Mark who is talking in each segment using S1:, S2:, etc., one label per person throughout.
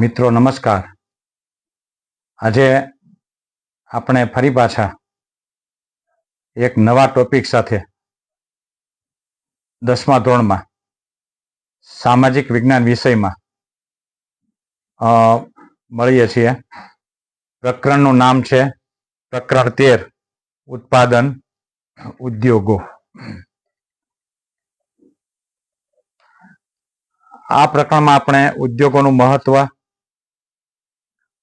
S1: મિત્રો, નમસ્કાર. આજે આપણે ફરી પાછા એક નવા ટોપિક સાથે દસમા ધોરણમાં સામાજિક વિજ્ઞાન વિષયમાં મળીએ છીએ. પ્રકરણનું નામ છે પ્રકરણ તેર, ઉત્પાદન ઉદ્યોગો. આ પ્રકરણમાં આપણે ઉદ્યોગોનું મહત્વ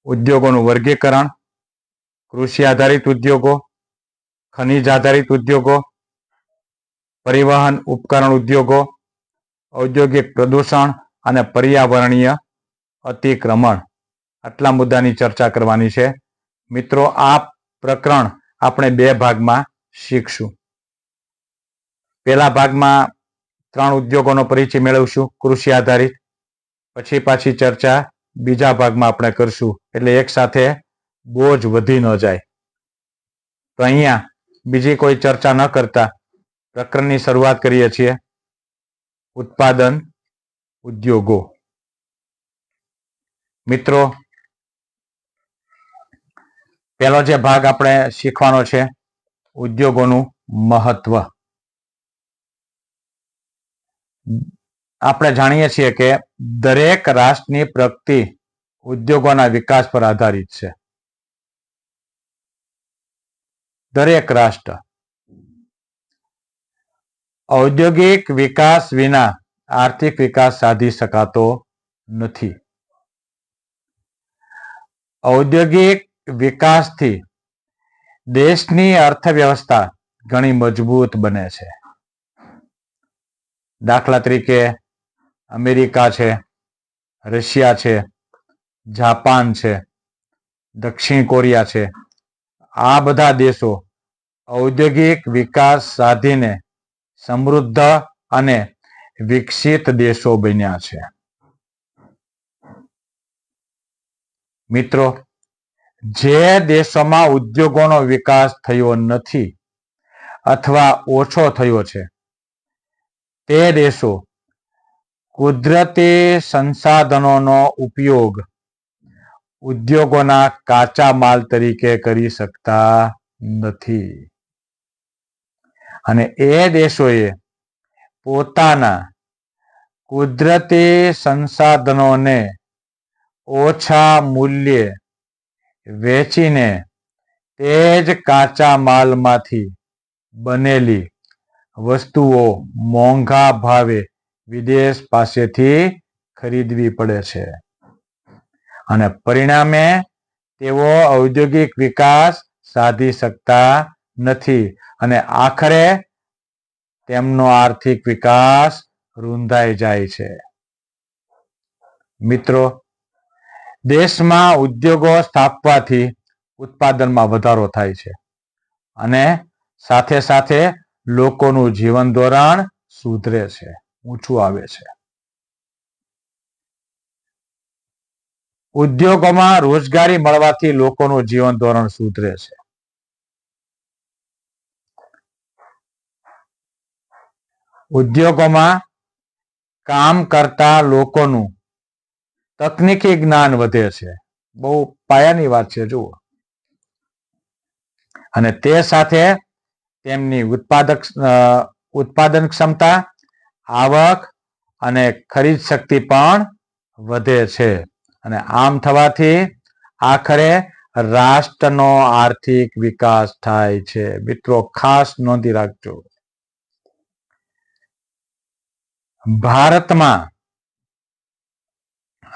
S1: ઉદ્યોગોનું વર્ગીકરણ, કૃષિ આધારિત ઉદ્યોગો, ખનિજ આધારિત ઉદ્યોગો, પરિવહન ઉપકરણ ઉદ્યોગો, ઔદ્યોગિક પ્રદૂષણ અને પર્યાવરણીય અતિક્રમણ. આટલા મુદ્દાની ચર્ચા કરવાની છે. મિત્રો, આ પ્રકરણ આપણે બે ભાગમાં શીખશું. પહેલા ભાગમાં ત્રણ ઉદ્યોગોનો પરિચય મેળવશું, કૃષિ આધારિત. પછી પાછી ચર્ચા બીજા ભાગમાં આપણે કરશું. એટલે એક સાથે બોજ વધી ન જાય. તો અહીંયા બીજી કોઈ ચર્ચા ન કરતા. પ્રકરણની શરૂઆત કરીએ છીએ. ઉત્પાદન ઉદ્યોગો. મિત્રો, પહેલો જે ભાગ આપણે શીખવાનો છે, ઉદ્યોગોનું મહત્વ. આપણે જાણીએ છીએ કે દરેક રાષ્ટ્રની પ્રગતિ ઉદ્યોગોના વિકાસ પર આધારિત છે. દરેક રાષ્ટ્ર. ઔદ્યોગિક વિકાસ વિના આર્થિક વિકાસ સાધી શકાતો નથી. ઔદ્યોગિક વિકાસથી દેશની અર્થવ્યવસ્થા ઘણી મજબૂત બને છે. દાખલા તરીકે અમેરિકા છે, રશિયા છે, જાપાન છે, દક્ષિણ કોરિયા છે. આ બધા દેશો ઔદ્યોગિક વિકાસ સાધીને સમૃદ્ધ અને વિકસિત દેશો બન્યા છે. મિત્રો, જે દેશોમાં ઉદ્યોગોનો વિકાસ થયો નથી અથવા ઓછો થયો છે, તે દેશો કુદરતી સંસાધનોનો ઉપયોગ ઉદ્યોગોના કાચા માલ તરીકે કરી શકતા નથી. અને એ દેશોએ પોતાના કુદરતી સંસાધનોને ઓછા મૂલ્યે વેચીને તે જ કાચા માલમાંથી બનેલી વસ્તુઓ મોંઘા ભાવે વિદેશ પાસેથી ખરીદવી પડે છે. અને પરિણામે તેઓ ઔદ્યોગિક વિકાસ સાધી શકતા નથી અને આખરે તેમનો આર્થિક વિકાસ રૂંધાઈ જાય છે. મિત્રો, દેશમાં ઉદ્યોગો સ્થાપવાથી ઉત્પાદનમાં વધારો થાય છે અને સાથે સાથે લોકોનું જીવન ધોરણ સુધરે છે. ઊંચું આવે છે. ઉદ્યોગોમાં રોજગારી મળવાથી લોકોનું જીવન ધોરણ સુધરે છે. ઉદ્યોગોમાં કામ કરતા લોકોનું તકનીકી જ્ઞાન વધે છે. બહુ પાયાની વાત છે, જુઓ. અને તે સાથે તેમની ઉત્પાદક ઉત્પાદન ક્ષમતા આવક અને ખરીદ શક્તિ પણ વધે છે. અને આમ થવાથી આખરે રાષ્ટ્રનો આર્થિક વિકાસ થાય છે. મિત્રો, ખાસ નોંધી રાખજો. ભારતમાં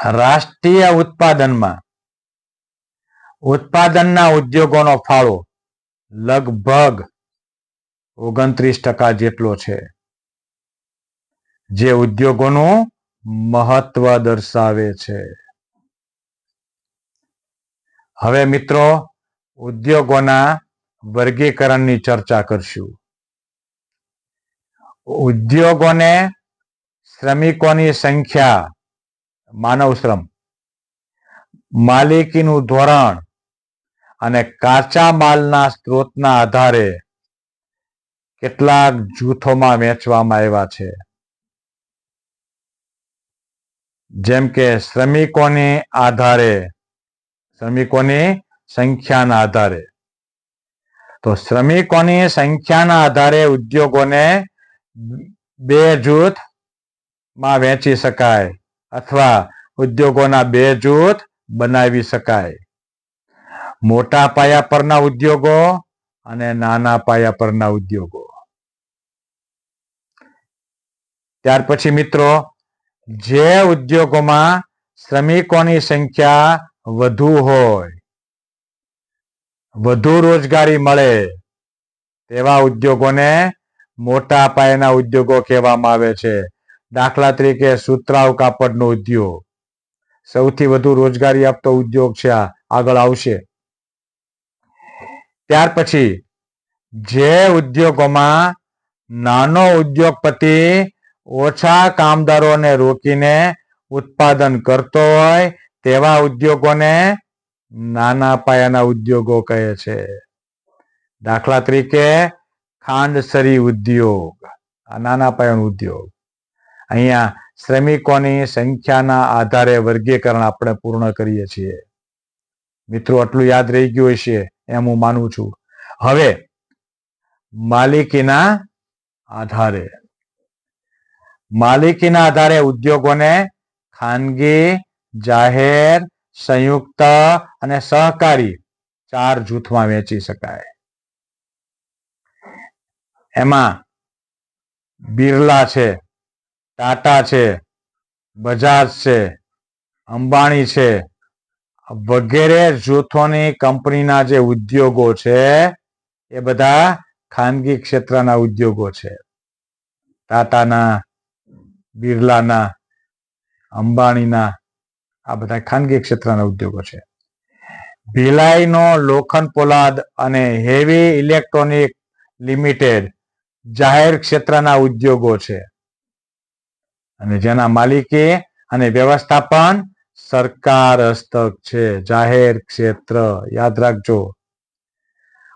S1: રાષ્ટ્રીય ઉત્પાદનમાં ઉત્પાદનના ઉદ્યોગોનો ફાળો લગભગ ઓગણત્રીસ ટકા જેટલો છે. જે ઉદ્યોગોનું મહત્વ દર્શાવે છે. હવે મિત્રો, ઉદ્યોગોના વર્ગીકરણની ચર્ચા કરશું. ઉદ્યોગોને શ્રમિકોની સંખ્યા, માનવ શ્રમ, માલિકીનું ધોરણ અને કાચા માલના સ્ત્રોતના આધારે કેટલાક જૂથોમાં વેચવામાં આવ્યા છે. જેમ કે શ્રમિકોની આધારે, શ્રમિકોની સંખ્યાના આધારે. તો શ્રમિકોની સંખ્યાના આધારે ઉદ્યોગોને બે જૂથમાં વહેંચી શકાય અથવા ઉદ્યોગોના બે જૂથ બનાવી શકાય. મોટા પાયા પરના ઉદ્યોગો અને નાના પાયા પરના ઉદ્યોગો. ત્યાર પછી મિત્રો જે ઉદ્યોગોમાં શ્રમિકોની સંખ્યા વધુ હોય, વધુ રોજગારી મળે, તેવા ઉદ્યોગોને મોટા પાયાના ઉદ્યોગો કહેવામાં આવે છે. દાખલા તરીકે સુતરાવ કાપડનો ઉદ્યોગ. સૌથી વધુ રોજગારી આપતો ઉદ્યોગ છે આગળ આવશે. ત્યાર પછી, જે ઉદ્યોગોમાં નાનો ઉદ્યોગપતિ ઓછા કામદારોને રોકીને ઉત્પાદન કરતો હોય તેવા ઉદ્યોગોને નાના પાયાના ઉદ્યોગો કહે છે. દાખલા તરીકે ખાંડસરી ઉદ્યોગ, આ નાના પાયાનો ઉદ્યોગ. અહીંયા શ્રમિકોની સંખ્યાના આધારે વર્ગીકરણ આપણે પૂર્ણ કરીએ છીએ. મિત્રો, આટલું યાદ રહી ગયું હશે એમ હું માનું છું. હવે માલિકીના આધારે માલિકીના આધારે ઉદ્યોગોને ખાનગી, જાહેર, સંયુક્ત અને સહકારી ચાર જૂથમાં વેચી શકાય. એમાં બિરલા છે, ટાટા છે, બજાજ છે, અંબાણી છે, વગેરે જૂથોની કંપનીના જે ઉદ્યોગો છે એ બધા ખાનગી ક્ષેત્રના ઉદ્યોગો છે. ટાટાના બિરલાના, અંબાણીના, આ બધા ખાનગી ક્ષેત્રના ઉદ્યોગો છે. ભિલાઈનો લોખંડ પોલાદ અને હેવી ઇલેક્ટ્રોનિક લિમિટેડ જાહેર ક્ષેત્રના ઉદ્યોગો છે. અને જેના માલિકી અને વ્યવસ્થાપન સરકાર હસ્તક છે. જાહેર ક્ષેત્ર, યાદ રાખજો.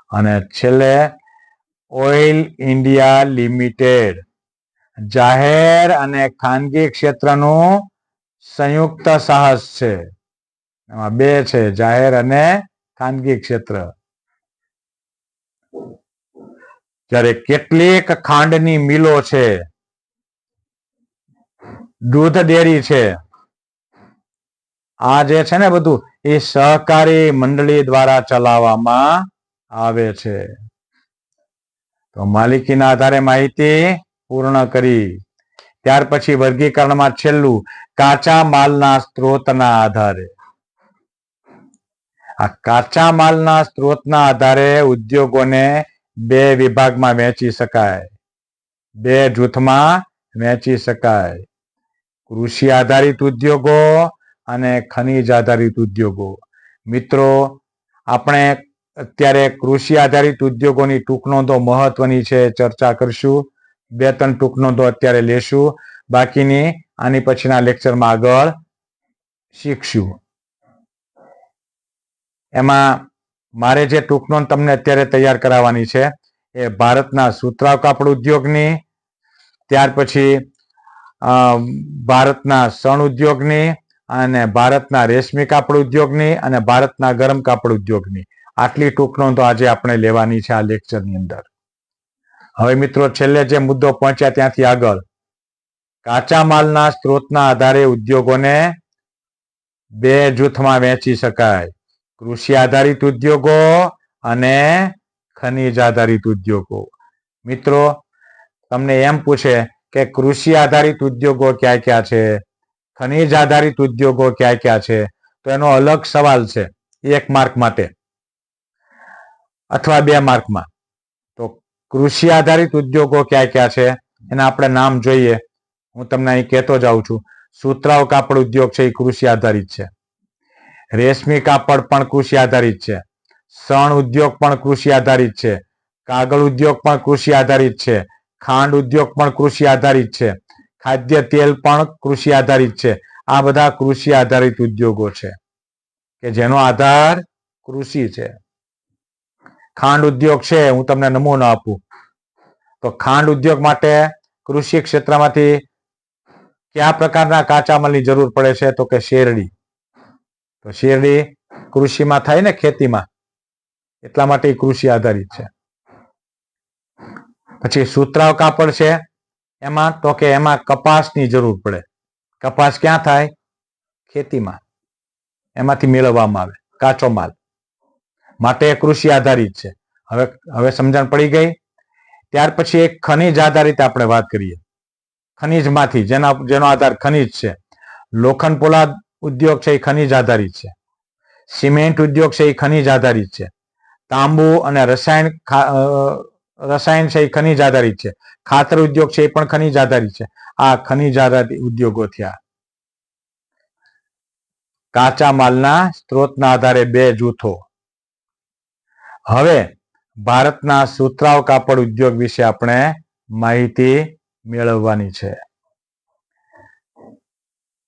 S1: અને છેલ્લે ઓઇલ ઇન્ડિયા લિમિટેડ. જાહેર અને ખાનગી ક્ષેત્રનું સંયુક્ત સાહસ છે. એમાં બે છે, જાહેર અને ખાનગી ક્ષેત્ર. જ્યારે કેટલીક ખાંડની મિલો છે, દૂધ ડેરી છે, આ જે છે ને બધું, એ સહકારી મંડળી દ્વારા ચલાવવામાં આવે છે. તો માલિકીના આધારે માહિતી પૂર્ણ કરી. ત્યાર પછી વર્ગીકરણમાં છેલ્લું કાચા માલના સ્ત્રોતના આધારે. આ કાચા માલના સ્ત્રોતના આધારે ઉદ્યોગોને બે વિભાગમાં વહેંચી શકાય. બે જૂથમાં વહેંચી શકાય. કૃષિ આધારિત ઉદ્યોગો અને ખનિજ આધારિત ઉદ્યોગો. મિત્રો, આપણે અત્યારે કૃષિ આધારિત ઉદ્યોગોની ટૂંક નોંધો મહત્વની છે, ચર્ચા કરશું. બે ત્રણ ટૂંક નોંધો અત્યારે લેશું. બાકીની આની પછીના લેક્ચરમાં આગળ શીખશું. એમાં મારે જે ટૂંક નોંધ તમને અત્યારે તૈયાર કરાવવાની છે એ ભારતના સુતરાવ કાપડ ઉદ્યોગની, ત્યાર પછી ભારતના સણ ઉદ્યોગની અને ભારતના રેશમી કાપડ ઉદ્યોગની અને ભારતના ગરમ કાપડ ઉદ્યોગની. આટલી ટૂંક નોંધો આજે આપણે લેવાની છે આ લેક્ચરની અંદર. હવે મિત્રો, છેલ્લે જે મુદ્દો પહોંચ્યા ત્યાંથી આગળ. કાચા માલના સ્ત્રોતના આધારે ઉદ્યોગોને બે જૂથમાં વહેંચી શકાય. કૃષિ આધારિત ઉદ્યોગો અને ખનિજ આધારિત ઉદ્યોગો. મિત્રો, તમને એમ પૂછે કે કૃષિ આધારિત ઉદ્યોગો ક્યાં ક્યાં છે? ખનિજ આધારિત ઉદ્યોગો ક્યાં ક્યાં છે? તો એનો અલગ સવાલ છે. એક માર્ક માટે. અથવા બે માર્કમાં. કૃષિ આધારિત ઉદ્યોગો ક્યાં ક્યાં છે? એના આપણે નામ જોઈએ. હું તમને અહીં કહેતો જાઉં છું. સુતરાવ કાપડ ઉદ્યોગ છે એ કૃષિ આધારિત છે. રેશમી કાપડ પણ કૃષિ આધારિત છે. સણ ઉદ્યોગ પણ કૃષિ આધારિત છે. કાગળ ઉદ્યોગ પણ કૃષિ આધારિત છે. ખાંડ ઉદ્યોગ પણ કૃષિ આધારિત છે. ખાદ્ય તેલ પણ કૃષિ આધારિત છે. આ બધા કૃષિ આધારિત ઉદ્યોગો છે. કે જેનો આધાર કૃષિ છે. ખાંડ ઉદ્યોગ છે, હું તમને નમૂનો આપું. તો ખાંડ ઉદ્યોગ માટે કૃષિ ક્ષેત્રમાંથી કયા પ્રકારના કાચા માલની જરૂર પડે છે? તો કે શેરડી. તો શેરડી કૃષિમાં થાય ને ખેતીમાં. એટલા માટે કૃષિ આધારિત છે. પછી સુતરાવ કાપડ છે, એમાં તો કે એમાં કપાસની જરૂર પડે. કપાસ ક્યાં થાય? ખેતીમાં. એમાંથી મેળવવામાં આવે, કાચો માલ. માટે કૃષિ આધારિત છે. હવે હવે સમજણ પડી ગઈ? ત્યાર પછી એક ખનિજ આધારિત આપણે વાત કરીએ. ખનિજમાંથી, જેના, જેનો આધાર ખનિજ છે. લોખંડ પોલાદ ઉદ્યોગ છે એ ખનિજ આધારિત છે. સિમેન્ટ ઉદ્યોગ છે એ ખનિજ આધારિત છે. તાંબુ અને રસાયણ રસાયણ છે એ ખનિજ આધારિત છે. ખાતર ઉદ્યોગ છે એ પણ ખનિજ આધારિત છે. આ ખનિજ આધારિત ઉદ્યોગો થયા. કાચા માલના સ્ત્રોતના આધારે બે જૂથો. હવે ભારતના સુતરાવ કાપડ ઉદ્યોગ વિશે આપણે માહિતી મેળવવાની છે.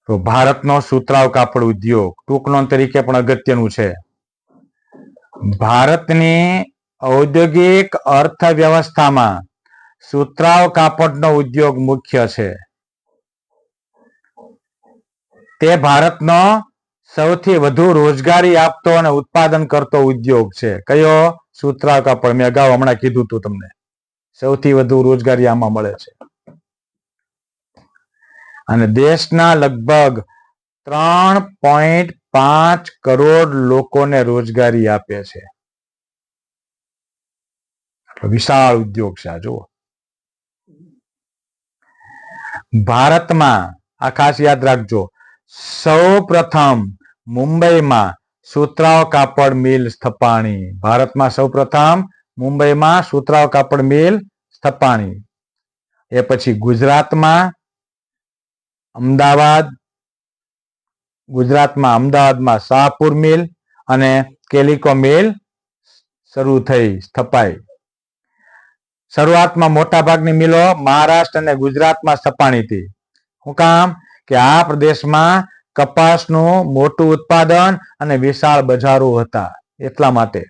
S1: તો ભારતનો સુતરાવ કાપડ ઉદ્યોગ ટૂંકનો તરીકે પણ અગત્યનું છે. ભારતની ઔદ્યોગિક અર્થવ્યવસ્થામાં સુતરાવ કાપડનો ઉદ્યોગ મુખ્ય છે. તે ભારતનો સૌથી વધુ રોજગારી આપતો અને ઉત્પાદન કરતો ઉદ્યોગ છે. કયો? સુતરાવ કાપડ મેં અગાઉ હમણાં કીધું હતું તમને. સૌથી વધુ રોજગારી આમાં મળે છે. અને દેશના લગભગ ત્રણ પોઈન્ટ પાંચ કરોડ લોકોને રોજગારી આપે છે. વિશાળ ઉદ્યોગ છે આ, જુઓ. ભારતમાં, આ ખાસ યાદ રાખજો સૌ પ્રથમ મુંબઈમાં સુતરાવ કાપડ મિલ સ્થપાણી. ભારતમાં સૌ પ્રથમ મુંબઈમાં સુતરાવ કાપડ મિલ સ્થપાણી. એ પછી ગુજરાતમાં અમદાવાદ, ગુજરાતમાં અમદાવાદમાં શાહપુર મિલ અને કેલિકો મિલ શરૂ થઈ સ્થપાઈ. શરૂઆતમાં મોટા ભાગની મિલો મહારાષ્ટ્ર અને ગુજરાતમાં સ્થપાણી હતી. હું કામ કે આ પ્રદેશમાં કપાસનું મોટું ઉત્પાદન અને વિશાળ બજારો હતા એટલા માટે.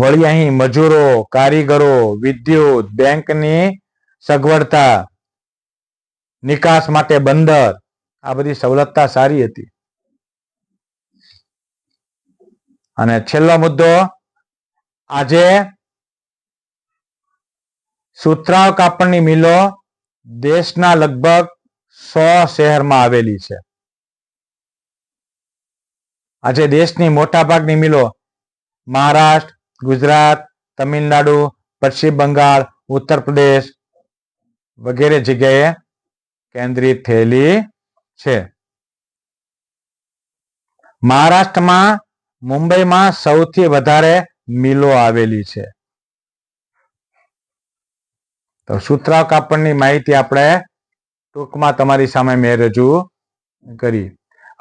S1: વળી અહીં મજૂરો, કારીગરો, વિદ્યુત, બેંકની સગવડતા, નિકાસ માટે બંદર, આ બધી સવલતતા સારી હતી. અને છેલ્લો મુદ્દો, આજે સુતરાવ કાપડની મિલો દેશના લગભગ સો શહેરમાં આવેલી છે. આજે દેશની મોટાભાગની મિલો મહારાષ્ટ્ર, ગુજરાત, તમિલનાડુ, પશ્ચિમ બંગાળ, ઉત્તર પ્રદેશ વગેરે જગ્યાએ કેન્દ્રિત થયેલી છે. મહારાષ્ટ્રમાં મુંબઈમાં સૌથી વધારે મિલો આવેલી છે. તો સુતરાવ આપણની માહિતી આપણે ટૂંકમાં તમારી સામે મેં રજૂ કરી.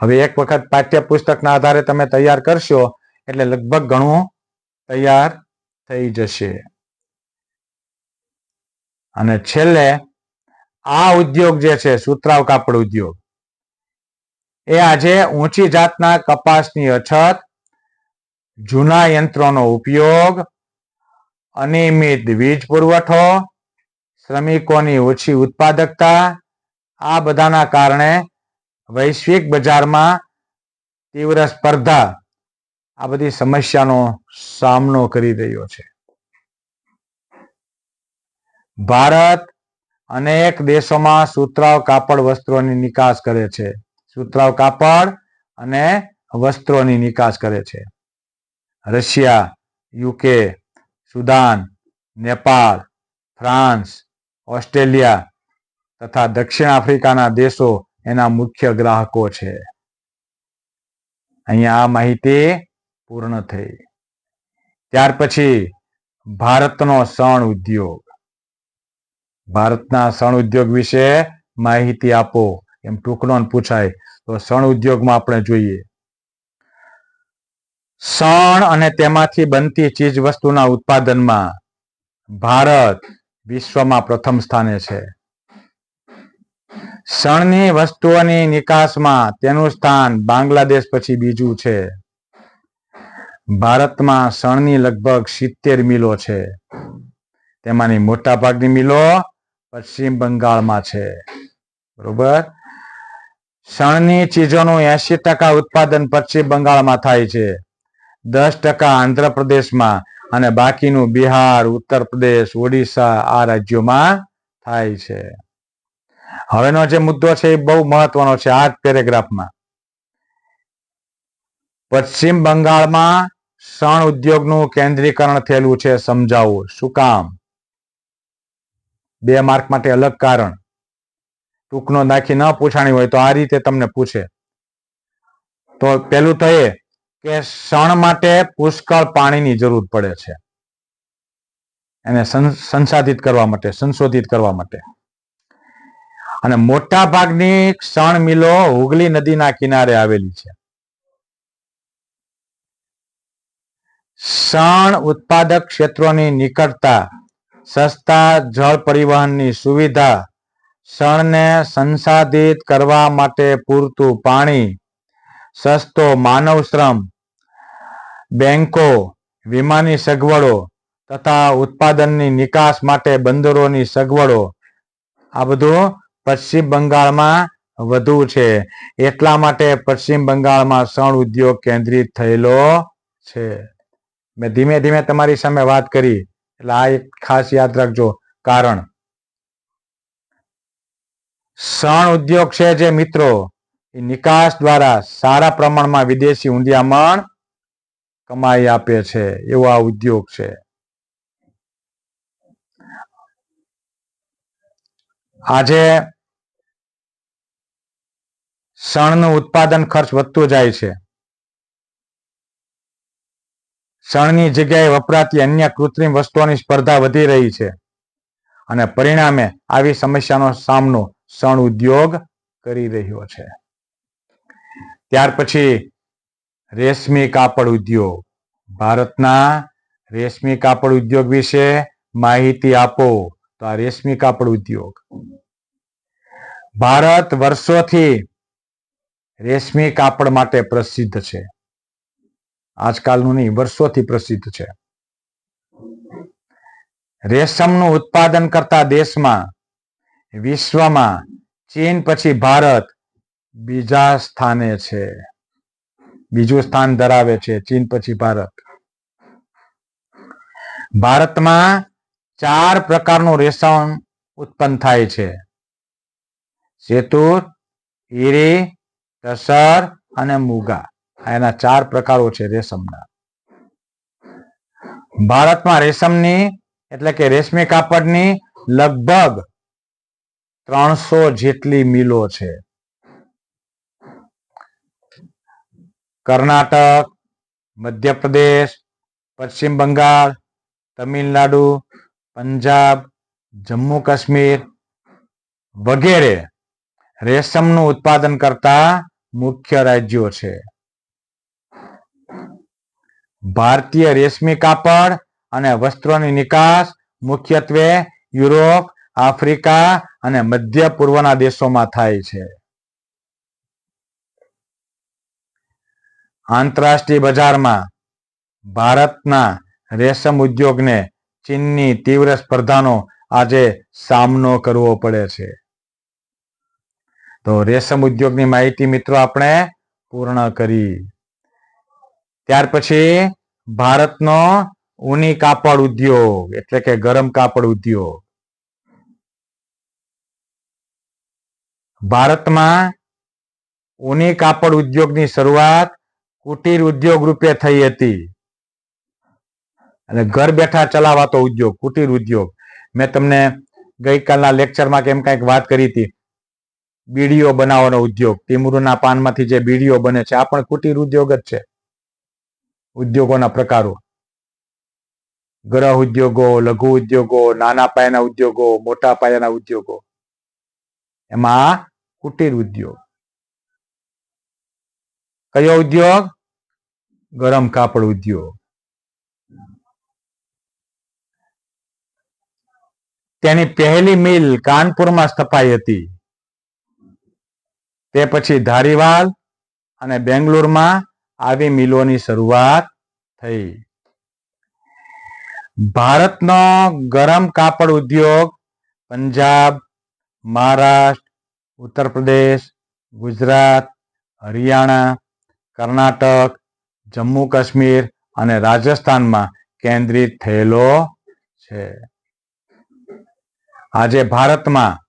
S1: હવે એક વખત પાઠ્યપુસ્તકના આધારે તમે તૈયાર કરશો એટલે લગભગ ઘણું તૈયાર થઈ જશે. અને છેલ્લે આ ઉદ્યોગ જે છે સુતરાવ કાપડ ઉદ્યોગ, એ આજે ઊંચી જાતના કપાસની અછત, જૂના યંત્રોનો ઉપયોગ, અનિયમિત વીજ પુરવઠો, શ્રમિકોની ઓછી ઉત્પાદકતા આ બધાના કારણે વૈશ્વિક બજારમાં તીવ્ર સ્પર્ધા આ બધી સમસ્યાનો સામનો કરી રહ્યો છે. ભારત અનેક દેશોમાં સુતરાવ કાપડ વસ્ત્રોની નિકાસ કરે છે. સુતરાવ કાપડ અને વસ્ત્રોની નિકાસ કરે છે. Russia, UK, Sudan, Nepal, France, Australia તથા દક્ષિણ આફ્રિકાના દેશો એના મુખ્ય ગ્રાહકો છે. અહીંયા આ માહિતી પૂર્ણ થઈ. ત્યાર પછી ભારતનો સણ ઉદ્યોગ. ભારતના સણ ઉદ્યોગ વિશે માહિતી આપો. એમ ટૂંકનો પૂછાય. તો સણ ઉદ્યોગમાં આપણે જોઈએ. સણ અને તેમાંથી બનતી ચીજ વસ્તુના ઉત્પાદનમાં ભારત વિશ્વમાં પ્રથમ સ્થાને છે. શણની વસ્તુઓની નિકાસમાં તેનું સ્થાન બાંગ્લાદેશ પછી બીજું છે. ભારતમાં શણની લગભગ સિત્તેર મિલો છે. તેમાંની મોટા ભાગની મિલો પશ્ચિમ બંગાળમાં છે. બરોબર? શણની ચીજોનું એસી ટકા ઉત્પાદન પશ્ચિમ બંગાળમાં થાય છે. દસ ટકા આંધ્રપ્રદેશમાં અને બાકીનું બિહાર ઉત્તર પ્રદેશ ઓડિશા આ રાજ્યોમાં થાય છે. હવેનો જે મુદ્દો છે એ બહુ મહત્વનો છે આ પેરેગ્રાફમાં. પશ્ચિમ બંગાળમાં શણ ઉદ્યોગનું કેન્દ્રીકરણ થયેલું છે સમજાવવું શું કામ? બે માર્ક માટે અલગ કારણ. ટૂંકનો નાખી ન પૂછાણી હોય તો આ રીતે તમને પૂછે. તો પેલું એ કે શણ માટે પુષ્કળ પાણીની જરૂર પડે છે. એને સંસાધિત કરવા માટે, સંશોધિત કરવા માટે. અને મોટા ભાગની ક્ષણ મિલો હુગલી નદીના કિનારે આવેલી છે. શણ ઉત્પાદક ક્ષેત્રોની નિકટતા, સસ્તા જળ પરિવહનની સુવિધા શણને સંસાધિત કરવા માટે પૂરતું પાણી, સસ્તો માનવ શ્રમ, બેંકો, વીમાની સગવડો તથા ઉત્પાદનની નિકાસ માટે બંદરોની સગવડો, આ બધું પશ્ચિમ બંગાળમાં વધુ છે. એટલા માટે પશ્ચિમ બંગાળમાં શણ ઉદ્યોગ કેન્દ્રિત થયેલો છે. મેં ધીમે ધીમે તમારી સામે વાત કરી. એટલે આ એક ખાસ યાદ રાખજો. કારણ શણ ઉદ્યોગ છે જે મિત્રો, એ નિકાસ દ્વારા સારા પ્રમાણમાં વિદેશી ઊંડિયામણ કમાઈ આપે છે. એવો આ ઉદ્યોગ છે. આજે શણનું ઉત્પાદન ખર્ચ વધતો જાય છે. શણની જગ્યાએ વપરાતી અન્ય કૃત્રિમ વસ્તુઓની સ્પર્ધા વધી રહી છે અને પરિણામે આવી સમસ્યાનો સામનો શણ ઉદ્યોગ કરી રહ્યો છે. ત્યાર પછી રેશમી કાપડ ઉદ્યોગ. ભારતના રેશમી કાપડ ઉદ્યોગ વિશે માહિતી આપો તો આ રેશમી કાપડ ઉદ્યોગ ભારત વર્ષોથી રેશમી કાપડ માટે પ્રસિદ્ધ છે. આજકાલનું નહીં, વર્ષોથી પ્રસિદ્ધ છે. રેશમનું ઉત્પાદન કરતા દેશમાં, વિશ્વમાં, ચીન પછી ભારત બીજા સ્થાને છે. બીજું સ્થાન ધરાવે છે, ચીન પછી ભારત. ભારતમાં ચાર પ્રકારનું રેશમ ઉત્પન્ન થાય છે. સેતુર, ઈરી ટસર અને મુગા. એના ચાર પ્રકારો છે રેશમના. ભારતમાં રેશમની એટલે કે રેશમી કાપડની લગભગ ત્રણસો જેટલી મિલો છે. કર્ણાટક, મધ્યપ્રદેશ, પશ્ચિમ બંગાળ, તમિલનાડુ, પંજાબ, જમ્મુ કાશ્મીર વગેરે રેશમનું ઉત્પાદન કરતા મુખ્ય રાજ્યો છે. ભારતીય રેશમી કાપડ અને વસ્ત્રોની નિકાસ મુખ્યત્વે યુરોપ, આફ્રિકા અને મધ્ય પૂર્વના દેશોમાં થાય છે. આંતરરાષ્ટ્રીય બજારમાં ભારતના રેશમ ઉદ્યોગને ચીનની તીવ્ર સ્પર્ધાનો આજે સામનો કરવો પડે છે. તો રેશમ ઉદ્યોગની માહિતી મિત્રો આપણે પૂર્ણ કરી. ત્યાર પછી ભારતનો ઊની કાપડ ઉદ્યોગ, એટલે કે ગરમ કાપડ ઉદ્યોગ. ભારતમાં ઊની કાપડ ઉદ્યોગની શરૂઆત કુટીર ઉદ્યોગ રૂપે થઈ હતી. અને ઘર બેઠા ચલાવાતો ઉદ્યોગ, કુટીર ઉદ્યોગ. મેં તમને ગઈકાલના લેક્ચરમાં કેમ કંઈક વાત કરી હતી. બીડીઓ બનાવવાનો ઉદ્યોગ. ટીમરૂના પાનમાંથી જે બીડીઓ બને છે, આ પણ કુટીર ઉદ્યોગ જ છે. ઉદ્યોગોના પ્રકારો. ગ્રહ ઉદ્યોગો, લઘુ ઉદ્યોગો, નાના પાયાના ઉદ્યોગો, મોટા પાયાના ઉદ્યોગો. એમાં કુટીર ઉદ્યોગ. કયો ઉદ્યોગ? ગરમ કાપડ ઉદ્યોગ. તેની પહેલી મિલ કાનપુરમાં સ્થપાઈ હતી. તે પછી ધારીવાલ અને બેંગ્લોરમાં આવી મિલોની શરૂઆત થઈ. ભારતનો ગરમ કાપડ ઉદ્યોગ પંજાબ, મહારાષ્ટ્ર ઉત્તર પ્રદેશ ગુજરાત, હરિયાણા, કર્ણાટક, જમ્મુ કાશ્મીર અને રાજસ્થાનમાં કેન્દ્રિત થયેલો છે. આજે ભારતમાં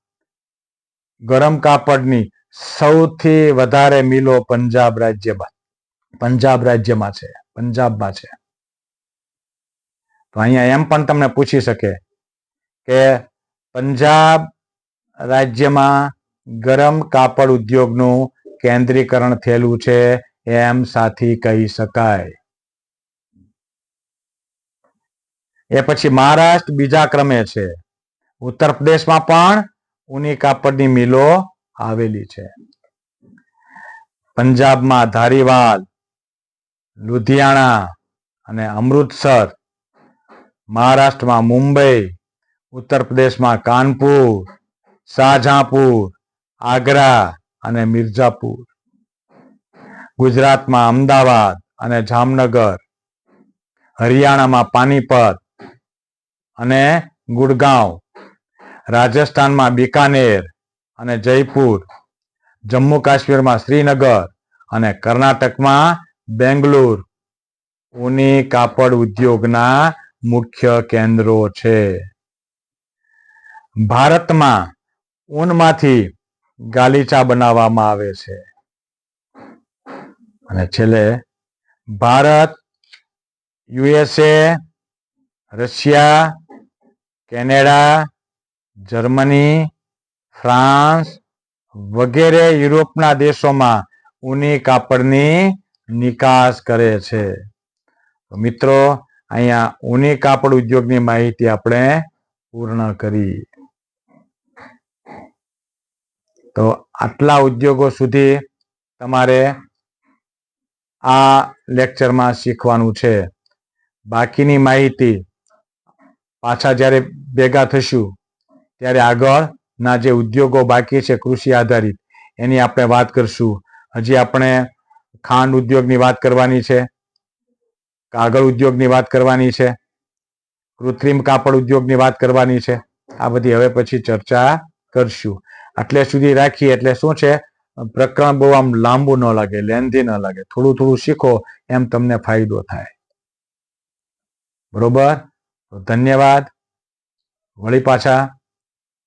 S1: ગરમ કાપડની સૌથી વધારે મિલો પંજાબ રાજ્યમાં પંજાબ રાજ્યમાં છે, પંજાબમાં છે. તો અહીંયા એમ પણ તમને પૂછી શકે કે પંજાબ રાજ્યમાં ગરમ કાપડ ઉદ્યોગનું કેન્દ્રીકરણ થયેલું છે એમ સાથી કહી શકાય. એ પછી મહારાષ્ટ્ર બીજા ક્રમે છે. ઉત્તર પ્રદેશમાં પણ ઊની કાપડની મિલો આવેલી છે. પંજાબમાં ધારીવાલ, લુધિયાણા અને અમૃતસર. મહારાષ્ટ્રમાં મુંબઈ ઉત્તર પ્રદેશમાં કાનપુર, શાહજહાંપુર, આગ્રા અને મિર્ઝાપુર. ગુજરાતમાં અમદાવાદ અને જામનગર. હરિયાણામાં પાનીપત અને ગુડગાંવ. રાજસ્થાનમાં બિકાનેર અને જયપુર, જમ્મુ કાશ્મીરમાં શ્રીનગર અને કર્ણાટકમાં બેંગ્લોર. ઉની કાપડ ઉદ્યોગના મુખ્ય કેન્દ્રો છે. ભારતમાં ઊનમાંથી ગાલીચા બનાવવામાં આવે છે. અને છેલ્લે, Bharat, USA, Russia, Canada, Germany France વગેરે યુરોપના દેશોમાં ઊની કાપડની નિકાસ કરે છે. મિત્રો, અહીંયા ઊની કાપડ ઉદ્યોગની માહિતી આપણે પૂર્ણ કરી. તો આટલા ઉદ્યોગો સુધી તમારે આ લેક્ચરમાં શીખવાનું છે. બાકીની માહિતી પાછા જ્યારે ભેગા થશું, ત્યારે આગળના જે ઉદ્યોગો બાકી છે કૃષિ આધારિત, એની આપણે વાત કરશું. હજી આપણે ખાંડ ઉદ્યોગની વાત કરવાની છે, કાગળ ઉદ્યોગની વાત કરવાની છે, કૃત્રિમ કાપડ ઉદ્યોગની વાત કરવાની છે. આ બધી હવે પછી ચર્ચા કરશું. એટલે સુધી રાખીએ, એટલે શું છે, પ્રકરણ બહુ આમ લાંબુ ન લાગે, લેન્ધી ન લાગે. થોડું થોડું શીખો, એમ તમને ફાયદો થાય. બરોબર? ધન્યવાદ. વળી પાછા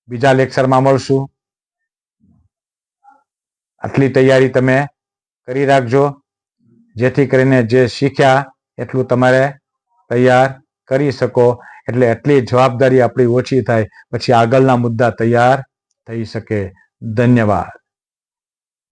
S1: બીજા લેક્ચરમાં મળશું. આટલી તૈયારી તમે કરી રાખજો. જેથી કરીને જે શીખ્યા એટલું તમારે તૈયાર કરી શકો. એટલે એટલી જવાબદારી આપણી ઓછી થાય. પછી આગળના મુદ્દા તૈયાર થઈ શકે. ધન્યવાદ.